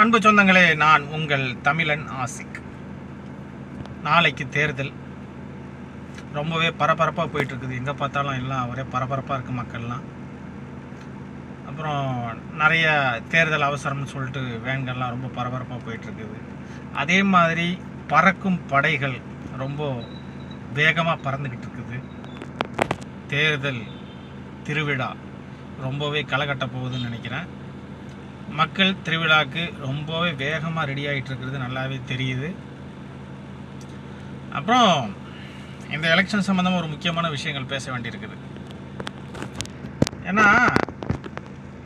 அன்பு சொந்தங்களே நான் உங்கள் தமிழன் ஆசிக். நாளைக்கு தேர்தல். ரொம்பவே பரபரப்பாக போயிட்டுருக்குது. எங்கே பார்த்தாலும் எல்லாம் ஒரே பரபரப்பாக இருக்குது மக்கள்லாம். அப்புறம் நிறைய தேர்தல் அவசரம்னு சொல்லிட்டு வேன்கள்லாம் ரொம்ப பரபரப்பாக போயிட்டுருக்குது. அதே மாதிரி பறக்கும் படைகள் ரொம்ப வேகமாக பறந்துக்கிட்டு இருக்குது தேர்தல் திருவிழா ரொம்பவே களை போகுதுன்னு நினைக்கிறேன். மக்கள் திருவிழாக்கு ரொம்பவே வேகமாக ரெடி ஆகிட்டு இருக்கிறது நல்லாவே தெரியுது. அப்புறம் இந்த எலெக்ஷன் சம்மந்தமாக ஒரு முக்கியமான விஷயங்கள் பேச வேண்டியிருக்குது. ஏன்னா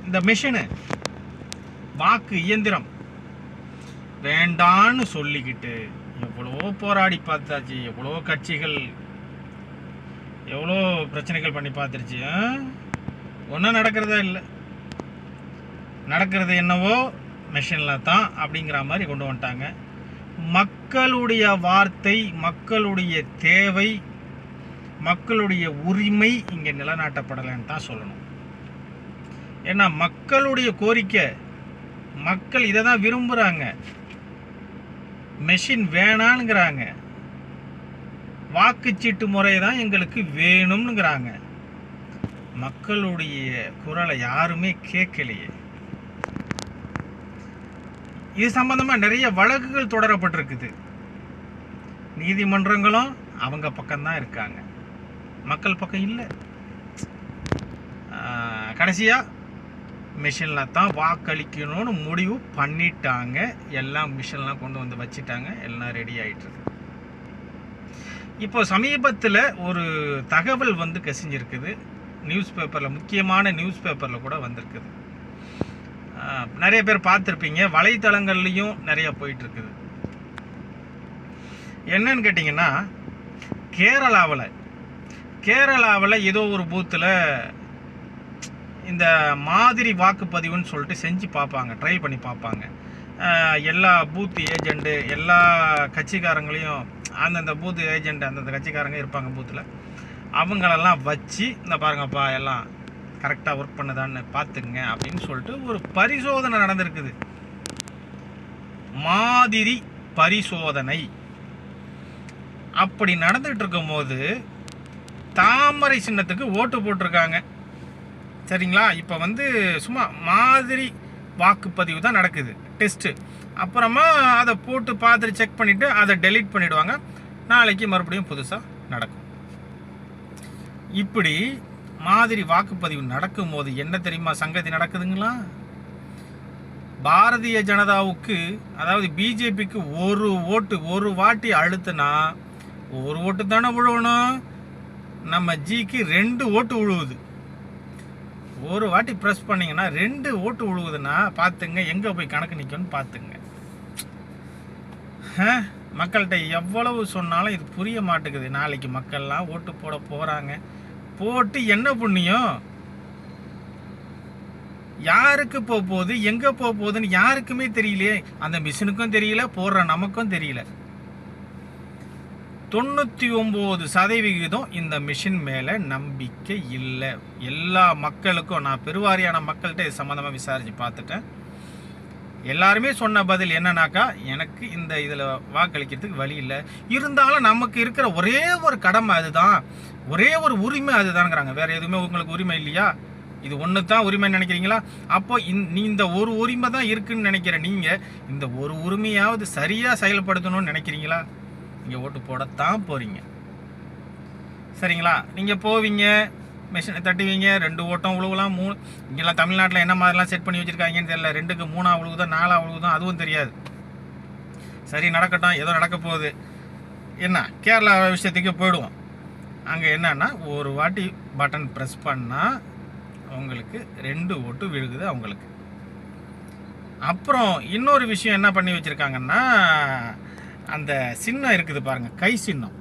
இந்த மிஷினு வாக்கு இயந்திரம். வேண்டான்னு சொல்லிக்கிட்டு எவ்வளோ போராடி பார்த்தாச்சு எவ்வளோ கட்சிகள் எவ்வளோ பிரச்சனைகள் பண்ணி பார்த்துருச்சு. ஒன்றும் நடக்கிறதா இல்லை. நடக்கிறது என்னவோ மெஷினில் தான் அப்படிங்கிற மாதிரி கொண்டு வந்துட்டாங்க. மக்களுடைய வார்த்தை மக்களுடைய தேவை மக்களுடைய உரிமை இங்கே நிலநாட்டப்படலைன்னு தான் சொல்லணும். ஏன்னா மக்களுடைய கோரிக்கை மக்கள் இதை தான் விரும்புகிறாங்க மெஷின் வேணானுங்கிறாங்க வாக்குச்சீட்டு முறை தான் எங்களுக்கு வேணும்னுங்கிறாங்க. மக்களுடைய குரலை யாருமே கேட்கலையே. இது சம்பந்தமாக நிறைய வழக்குகள் தொடரப்பட்டிருக்குது. நீதிமன்றங்களும் அவங்க பக்கம்தான் இருக்காங்க. மக்கள் பக்கம் இல்லை. கடைசியாக மிஷினில் தான் வாக்களிக்கணும்னு முடிவு பண்ணிட்டாங்க. எல்லாம் மிஷின்லாம் கொண்டு வந்து வச்சுட்டாங்க. எல்லாம் ரெடி ஆகிட்டுருக்கு இப்போ சமீபத்தில் ஒரு தகவல் வந்து கசிஞ்சிருக்குது. நியூஸ் பேப்பரில் முக்கியமான நியூஸ் பேப்பரில் கூட வந்திருக்குது. நிறைய பேர் பார்த்துருப்பீங்க. வலைத்தளங்கள்லையும் நிறைய போயிட்டு இருக்குது என்னன்னு கேட்டிங்கன்னா கேரளாவில் கேரளாவில் ஏதோ ஒரு பூத்தில் இந்த மாதிரி வாக்குப்பதிவுன்னு சொல்லிட்டு செஞ்சு பார்ப்பாங்க ட்ரை பண்ணி பார்ப்பாங்க. எல்லா பூத் ஏஜெண்ட்டு எல்லா கட்சிக்காரங்களையும் அந்தந்த பூத் ஏஜெண்ட் அந்தந்த கட்சிக்காரங்க இருப்பாங்க பூத்தில் அவங்களெல்லாம் வச்சு இந்த பாருங்கப்பா எல்லாம் கரெக்டாக ஒர்க் பண்ணுதான்னு பார்த்துங்க அப்படின்னு சொல்லிட்டு ஒரு பரிசோதனை நடந்திருக்குது. மாதிரி பரிசோதனை. அப்படி நடந்துட்டு இருக்கும்போது தாமரை சின்னத்துக்கு ஓட்டு போட்டிருக்காங்க. சரிங்களா? இப்போ வந்து சும்மா மாதிரி வாக்குப்பதிவு தான் நடக்குது. டெஸ்ட்டு அப்புறமா அதை போட்டு பார்த்துட்டு செக் பண்ணிவிட்டு அதை டெலீட் பண்ணிவிடுவாங்க நாளைக்கு மறுபடியும் புதுசாக நடக்கும். இப்படி மாதிரி வாக்குப்பதிவு நடக்கும்போது என்ன தெரியுமா சங்கதி நடக்குதுங்களா? பாரதிய ஜனதாவுக்கு அதாவது பிஜேபிக்கு ஒரு ஓட்டு ஒரு வாட்டி அழுத்துனா ஒரு ஓட்டு தானே விழுவணும். நம்ம ஜிக்கு ரெண்டு ஓட்டு விழுவுது. ஒரு வாட்டி ப்ரெஸ் பண்ணீங்கன்னா ரெண்டு ஓட்டு விழுவுதுன்னா பார்த்துங்க எங்கே போய் கணக்கு நிற்கும்னு பார்த்துங்க. மக்கள்கிட்ட எவ்வளவு சொன்னாலும் இது புரிய மாட்டேங்குது. நாளைக்கு மக்கள்லாம் ஓட்டு போட போகிறாங்க போட்டு என்ன புண்ணியம்? யாருக்கு போக போகுது? எங்கே போக போகுதுன்னு யாருக்குமே தெரியலையே. அந்த மிஷினுக்கும் தெரியல போடுற நமக்கும் தெரியல. தொண்ணூற்றி ஒம்பது சதவிகிதம் இந்த மிஷின் மேலே நம்பிக்கை இல்லை. எல்லா மக்களுக்கும் நான் பெருவாரியான மக்கள்கிட்ட இது சம்மந்தமாக விசாரித்து பார்த்துட்டேன். எல்லாருமே சொன்ன பதில் என்னன்னாக்கா எனக்கு இந்த இதில் வாக்களிக்கிறதுக்கு வழி இல்லை. இருந்தாலும் நமக்கு இருக்கிற ஒரே ஒரு கடமை அதுதான். ஒரே ஒரு உரிமை அதுதான்ங்கிறாங்க. வேற எதுவுமே உங்களுக்கு உரிமை இல்லையா? இது ஒன்று தான் உரிமை நினைக்கிறீங்களா? அப்போ இந் நீ இந்த ஒரு உரிமை தான் இருக்குன்னு நினைக்கிற நீங்கள் இந்த ஒரு உரிமையாவது சரியாக செயல்படுத்தணும்னு நினைக்கிறீங்களா? நீங்கள் ஓட்டு போடத்தான் போகிறீங்க சரிங்களா? நீங்கள் போவீங்க. மிஷினை தட்டுவீங்க ரெண்டு ஓட்டம் உழுவலாம் மூணு இங்கெல்லாம் தமிழ்நாட்டில் என்ன மாதிரிலாம் செட் பண்ணி வச்சுருக்காங்கன்னு தெரியல. ரெண்டுக்கு மூணா உழுவுதோ நாலா உழுவுதோ அதுவும் தெரியாது. சரி நடக்கட்டும். ஏதோ நடக்க போகுது. என்ன? கேரளா விஷயத்துக்கு போயிடுவோம். அங்கே என்னன்னா ஒரு வாட்டி பட்டன் ப்ரெஸ் பண்ணால் உங்களுக்கு ரெண்டு ஓட்டு விழுகுது அவங்களுக்கு. அப்புறம் இன்னொரு விஷயம் என்ன பண்ணி வச்சுருக்காங்கன்னா அந்த சின்னம் இருக்குது பாருங்கள் கை சின்னம்.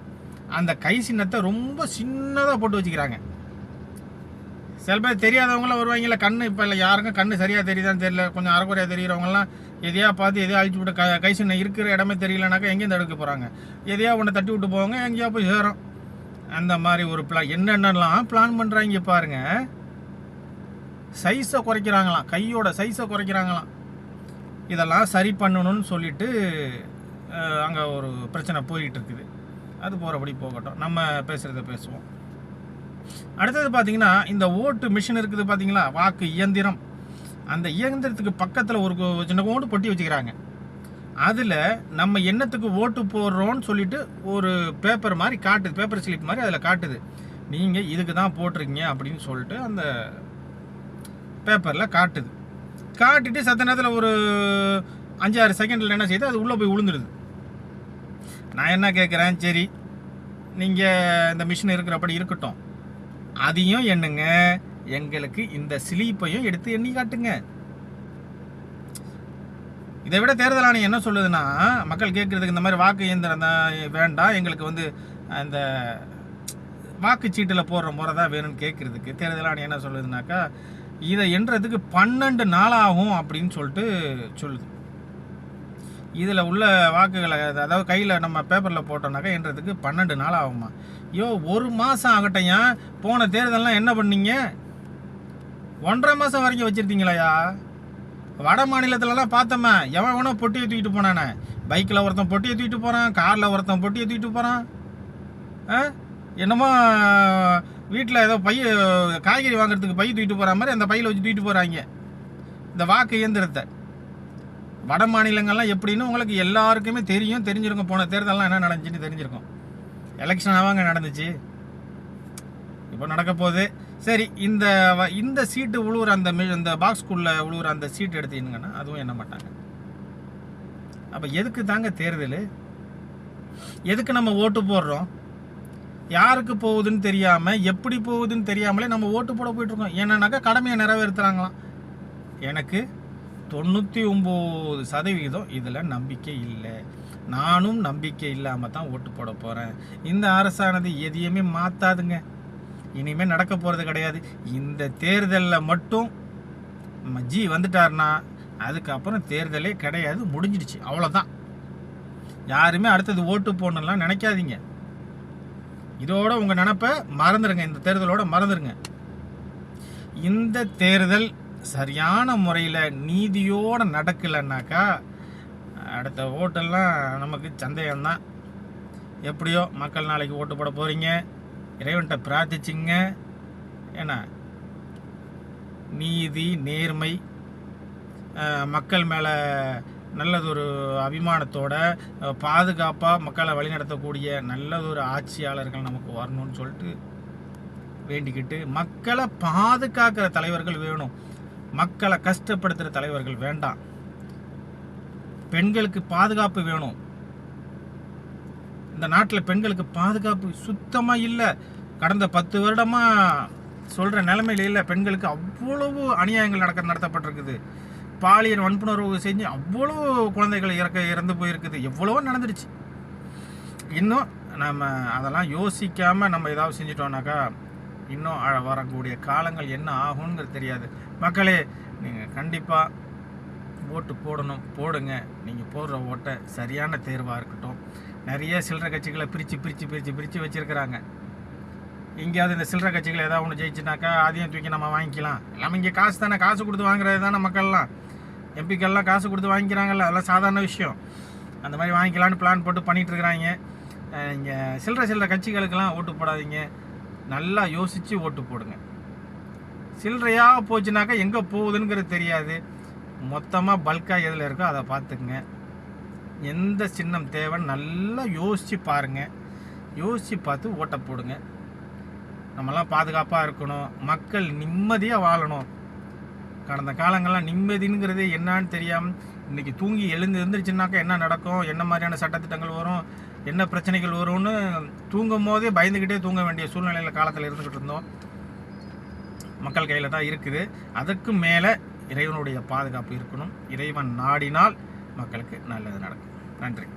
அந்த கை சின்னத்தை ரொம்ப சின்னதாக போட்டு வச்சுக்கிறாங்க. சில பேர் தெரியாதவங்களாம் வருவாங்கல்ல கண்ணு இப்போ இல்லை யாருக்கும் கண்ணு சரியாக தெரியுதான்னு தெரியல. கொஞ்சம் அறக்குறையாக தெரிகிறவங்கலாம் எதையா பார்த்து எதையா அழிச்சு விட்டு க கை இருக்கிற இடமே தெரியலனாக்கா எங்கேயும் தடுக்க போகிறாங்க எதையா ஒன்று தட்டி விட்டு போவாங்க எங்கேயா போய் சேரும். அந்த மாதிரி ஒரு பிளான் என்னென்னலாம் பிளான் பண்ணுறாங்க பாருங்கள் சைஸை குறைக்கிறாங்களாம். கையோட சைஸை குறைக்கிறாங்களாம். இதெல்லாம் சரி பண்ணணும்னு சொல்லிட்டு அங்கே ஒரு பிரச்சனை போயிட்டு இருக்குது. அது போகிறபடி போகட்டும். நம்ம பேசுகிறத பேசுவோம். அடுத்தது பார்த்தீங்கன்னா இந்த ஓட்டு மிஷின் இருக்குது பார்த்தீங்களா வாக்கு இயந்திரம். அந்த இயந்திரத்துக்கு பக்கத்தில் ஒரு சின்ன ஓட்டு பொட்டி வச்சுக்கிறாங்க. அதில் நம்ம என்னத்துக்கு ஓட்டு போடுறோன்னு சொல்லிட்டு ஒரு பேப்பர் மாதிரி காட்டுது. பேப்பர் ஸ்லிப் மாதிரி அதில் காட்டுது. நீங்கள் இதுக்கு தான் போட்டிருக்கீங்க அப்படின்னு சொல்லிட்டு அந்த பேப்பரில் காட்டுது. காட்டிட்டு சத்த நேரத்தில் ஒரு அஞ்சாறு செகண்டில் என்ன செய்யுது அது உள்ளே போய் விழுந்துடுது நான் என்ன கேட்குறேன் சரி. நீங்கள் இந்த மிஷின் இருக்கிறப்படி இருக்கட்டும். அதையும் எண்ணுங்க. எங்களுக்கு இந்த சிலிப்பையும் எடுத்து எண்ணி காட்டுங்க. இதை விட தேர்தல் ஆணையம் என்ன சொல்லுதுன்னா மக்கள் கேட்குறதுக்கு இந்த மாதிரி வாக்கு இயந்திரம் தான் வேண்டாம் எங்களுக்கு வந்து அந்த வாக்குச்சீட்டில் போடுற முறை தான் வேணும்னு கேட்குறதுக்கு. தேர்தல் ஆணையம் என்ன சொல்லுதுனாக்கா இதை எண்ணுறதுக்கு பன்னெண்டு நாளாகும் அப்படின்னு சொல்லிட்டு சொல்லுது. இதில் உள்ள வாக்குகளை அதாவது கையில் நம்ம பேப்பரில் போட்டோம்னாக்கா என்றதுக்கு பன்னெண்டு நாள் ஆகுமா ஐயோ ஒரு மாதம் ஆகட்டையா? போன தேர்தலெலாம் என்ன பண்ணீங்க? ஒன்றரை மாதம் வரைக்கும் வச்சுருந்தீங்களாயா? வட மாநிலத்திலலாம் பார்த்தோமே எவன் வேணா பொட்டியை தூக்கிட்டு போனானே. பைக்கில் ஒருத்தன் பொட்டியை தூக்கிட்டு போகிறான் காரில் ஒருத்தன் பொட்டியை தூக்கிட்டு போகிறான் ஆ? என்னமோ வீட்டில் ஏதோ பைய காய்கறி வாங்குறதுக்கு பை தூக்கிட்டு போகிற மாதிரி அந்த பையில் வச்சு தூக்கிட்டு போகிறாங்க இந்த வாக்கு இயந்திரத்தை. வட மாநிலங்கள்லாம் எப்படின்னு உங்களுக்கு எல்லாருக்குமே தெரியும் தெரிஞ்சிருக்கும். போன தேர்தலெலாம் என்ன நடந்துச்சுன்னு தெரிஞ்சிருக்கும். எலெக்ஷன் ஆவாங்க நடந்துச்சு. இப்போ நடக்க போகுது. சரி இந்த வ- இந்த சீட்டு உழுவுற அந்த இந்த பாக்ஸ்குள்ளே உழுவுற அந்த சீட் எடுத்தீங்கன்னா அதுவும் என்ன மாட்டாங்க. அப்போ எதுக்கு தாங்க தேர்தல்? எதுக்கு நம்ம ஓட்டு போடுறோம்? யாருக்கு போகுதுன்னு தெரியாமல் எப்படி போகுதுன்னு தெரியாமலே நம்ம ஓட்டு போட போயிட்டுருக்கோம் என்னன்னாக்கா கடமையை நிறைவேற்றுறாங்களாம் எனக்கு தொண்ணூற்றி ஒம்பது சதவிகிதம் இதில் நம்பிக்கை இல்லை. நானும் நம்பிக்கை இல்லாமல் தான் ஓட்டு போட போகிறேன் இந்த அரசானது எதையுமே மாற்றாதுங்க இனிமேல் நடக்க போகிறது கிடையாது. இந்த தேர்தலில் மட்டும் நம்ம ஜி வந்துட்டாருன்னா அதுக்கப்புறம் தேர்தலே கிடையாது முடிஞ்சிடுச்சு. அவ்வளோதான் யாருமே அடுத்தது ஓட்டு போடணும்லாம் நினைக்காதீங்க. இதோட உங்கள் நினப்பை மறந்துடுங்க இந்த தேர்தலோட மறந்துடுங்க இந்த தேர்தல் சரியான முறையில் நீதியோடு நடக்கலைன்னாக்கா அடுத்த ஓட்டெல்லாம் நமக்கு சந்தேகம்தான். எப்படியோ மக்கள் நாளைக்கு ஓட்டு போட போகிறீங்க இறைவன்கிட்ட பிரார்த்திச்சிங்க. ஏன்னா நீதி நேர்மை மக்கள் மேலே நல்லதொரு அபிமானத்தோட பாதுகாப்பாக மக்களை வழிநடத்தக்கூடிய நல்லதொரு ஆட்சியாளர்கள் நமக்கு வரணும்னு சொல்லிட்டு வேண்டிக்கிட்டு மக்களை பாதுகாக்கிற தலைவர்கள் வேணும். மக்களை கஷ்டப்படுத்துகிற தலைவர்கள் வேண்டாம். பெண்களுக்கு பாதுகாப்பு வேணும். இந்த நாட்டில் பெண்களுக்கு பாதுகாப்பு சுத்தமாக இல்லை. கடந்த பத்து வருடமாக சொல்கிற நிலைமையில இல்லை. பெண்களுக்கு அவ்வளவு அநியாயங்கள் நடக்க நடத்தப்பட்டிருக்குது. பாலியல் வன்புணர்வு செஞ்சு அவ்வளோ குழந்தைகள் இறக்க இறந்து போயிருக்குது. எவ்வளவோ நடந்துடுச்சு இன்னும் நம்ம அதெல்லாம் யோசிக்காமல் நம்ம ஏதாவது செஞ்சிட்டோம்னாக்கா இன்னும் வரக்கூடிய காலங்கள் என்ன ஆகுங்கிறது தெரியாது. மக்களே நீங்கள் கண்டிப்பாக ஓட்டு போடணும் போடுங்க. நீங்கள் போடுற ஓட்டை சரியான தேர்வாக இருக்கட்டும். நிறைய சில்லற கட்சிகளை பிரித்து பிரித்து பிரித்து பிரித்து வச்சுருக்கிறாங்க. எங்கேயாவது இந்த சில்லற கட்சிகள் ஏதாவது ஒன்று ஜெயிச்சுனாக்கா அதையும் தூக்கி நம்ம வாங்கிக்கலாம். எல்லாமே இங்கே காசு தானே காசு கொடுத்து வாங்குறது தானே மக்கள்லாம். எம்பிக்கெல்லாம் காசு கொடுத்து வாங்கிக்கிறாங்கல்ல அதெல்லாம் சாதாரண விஷயம். அந்த மாதிரி வாங்கிக்கலான்னு பிளான் போட்டு பண்ணிகிட்ருக்குறாங்க இங்கே சில்லற சில்லற கட்சிகளுக்கெல்லாம் ஓட்டு போடாதீங்க. நல்லா யோசித்து ஓட்டு போடுங்க. சில்லறையாக போச்சுனாக்கா எங்கே போகுதுங்கிறது தெரியாது. மொத்தமாக பல்காக எதில் இருக்கோ அதை பார்த்துக்குங்க. எந்த சின்னம் தேவைன்னு நல்லா யோசித்து பாருங்கள் யோசித்து பார்த்து ஓட்டை போடுங்க. நம்மலாம் பாதுகாப்பாக இருக்கணும். மக்கள் நிம்மதியாக வாழணும். கடந்த காலங்கள்லாம் நிம்மதிங்கிறது என்னன்னு தெரியாமல் இன்றைக்கி தூங்கி எழுந்து எழுந்திரிச்சுனாக்கா என்ன நடக்கும்? என்ன மாதிரியான சட்டத்திட்டங்கள் வரும்? என்ன பிரச்சனைகள் வரும்னு தூங்கும் போதே பயந்துக்கிட்டே தூங்க வேண்டிய சூழ்நிலையில் காலத்தில் இருந்துக்கிட்டு இருந்தோம். மக்கள் கையில் தான் இருக்குது. அதற்கு மேலே இறைவனுடைய பாதுகாப்பு இருக்கணும். இறைவன் நாடினால் மக்களுக்கு நல்லது நடக்கும். நன்றி.